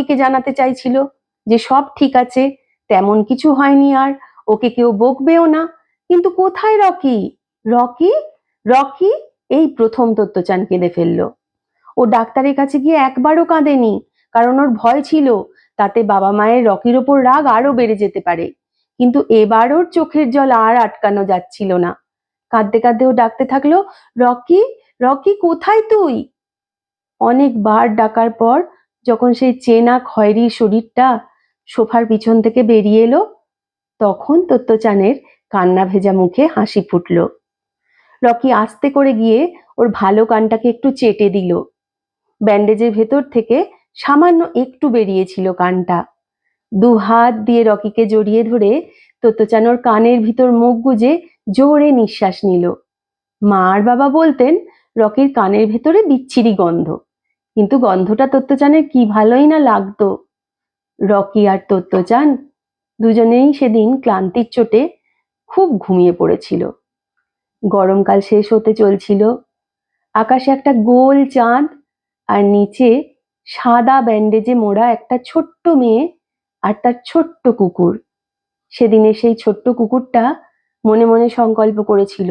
রকিকে জানাতে চাইছিল যে সব ঠিক আছে, তেমন কিছু হয়নি আর, ওকে কেউ বকবেও না। কিন্তু কোথায় রকি? রকি? রকি এই প্রথম তত্ত্বচান কেঁদে ফেলল। ও ডাক্তারের কাছে গিয়ে একবারও কাঁদেনি, কারণ ওর ভয় ছিল, তাতে বাবা মায়ের রকির ওপর রাগ আরও বেড়ে যেতে পারে। কিন্তু এবার ওর চোখের জল আর আটকানো যাচ্ছিল না। কাঁদতে কাঁদতে ও ডাকতে থাকল, রকি রকি, কোথায় তুই? অনেকবার ডাকার পর যখন সেই চেনা খয়েরি শরীরটা সোফার পিছন থেকে বেরিয়ে এলো, তখন তত্ত্বচানের কান্না ভেজা মুখে হাসি ফুটল। রকি আস্তে করে গিয়ে ওর ভালো কানটাকে একটু চেটে দিল। ব্যান্ডেজের ভেতর থেকে সামান্য একটু বেরিয়েছিল কানটা। দু হাত দিয়ে রকিকে জড়িয়ে ধরে তত্ত্বচানোর কানের ভিতর মুখ গুজে জোরে নিঃশ্বাস নিল। মা আর বাবা বলতেন, রকির কানের ভেতরে বিচ্ছিরি গন্ধ। কিন্তু গন্ধটা তত্ত্বচানের কি ভালোই না লাগতো? রকি আর তত্ত্বচান দুজনেই সেদিন ক্লান্তির চোটে খুব ঘুমিয়ে পড়েছিল। গরমকাল শেষ হতে চলছিল। আকাশে একটা গোল চাঁদ আর নিচে সাদা ব্যান্ডেজে মোড়া একটা ছোট্ট মেয়ে আর তার ছোট্ট কুকুর। সেদিনে সেই ছোট্ট কুকুরটা মনে মনে সংকল্প করেছিল,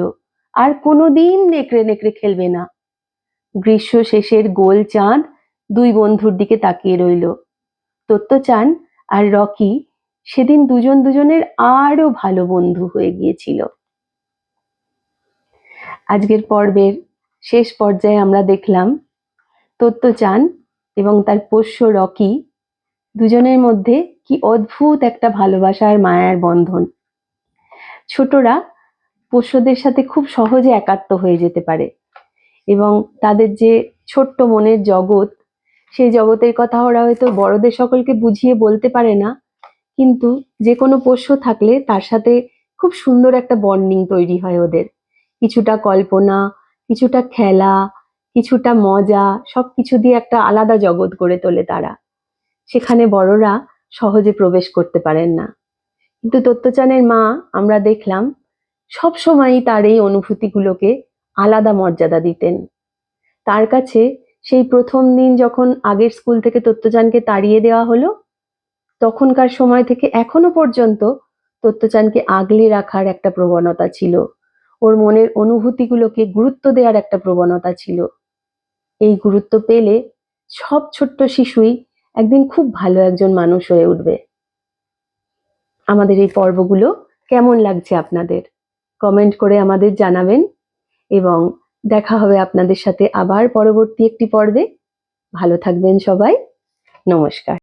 আর কোনোদিন নেকড়ে নেকড়ে খেলবে না। গ্রীষ্ম শেষের গোল চাঁদ দুই বন্ধুর দিকে তাকিয়ে রইল। তত্ত্বচান আর রকি সেদিন দুজন দুজনের আরও ভালো বন্ধু হয়ে গিয়েছিল। আজকের পর্বের শেষ পর্যায়ে আমরা দেখলাম তত্ত্বচান এবং তার পোষ্য রকি দুজনের মধ্যে কি অদ্ভুত একটা ভালোবাসার মায়ার বন্ধন। ছোটরা পোষ্যদের সাথে খুব সহজে একাত্ম হয়ে যেতে পারে। এবং তাদের যে ছোট্ট মনের জগৎ, সেই জগতের কথা ওরা হয়তো বড়দের সকলকে বুঝিয়ে বলতে পারে না, কিন্তু যে কোনো পোষ্য থাকলে তার সাথে খুব সুন্দর একটা বন্ডিং তৈরি হয় ওদের। কিছুটা কল্পনা, কিছুটা খেলা, কিছুটা মজা, সবকিছু দিয়ে একটা আলাদা জগৎ গড়ে তোলে তারা। সেখানে বড়রা সহজে প্রবেশ করতে পারেন না। কিন্তু তত্ত্বচানের মা, আমরা দেখলাম সব সময়ই তার এই অনুভূতিগুলোকে আলাদা মর্যাদা দিতেন। তার কাছে সেই প্রথম দিন যখন আগের স্কুল থেকে তত্ত্বচানকে তাড়িয়ে দেওয়া হলো, তখনকার সময় থেকে এখনও পর্যন্ত তত্ত্বচানকে আগলে রাখার একটা প্রবণতা ছিল। ওর মনের অনুভূতিগুলোকে গুরুত্ব দেওয়ার একটা প্রবণতা ছিল। এই গুরুত্ব পেলে সব ছোট্ট শিশুই একদিন খুব ভালো একজন মানুষ হয়ে উঠবে। আমাদের এই পর্বগুলো কেমন লাগছে আপনাদের? কমেন্ট করে আমাদের জানাবেন। এবং দেখা হবে আপনাদের সাথে আবার পরবর্তী একটি পর্বে। ভালো থাকবেন সবাই। নমস্কার।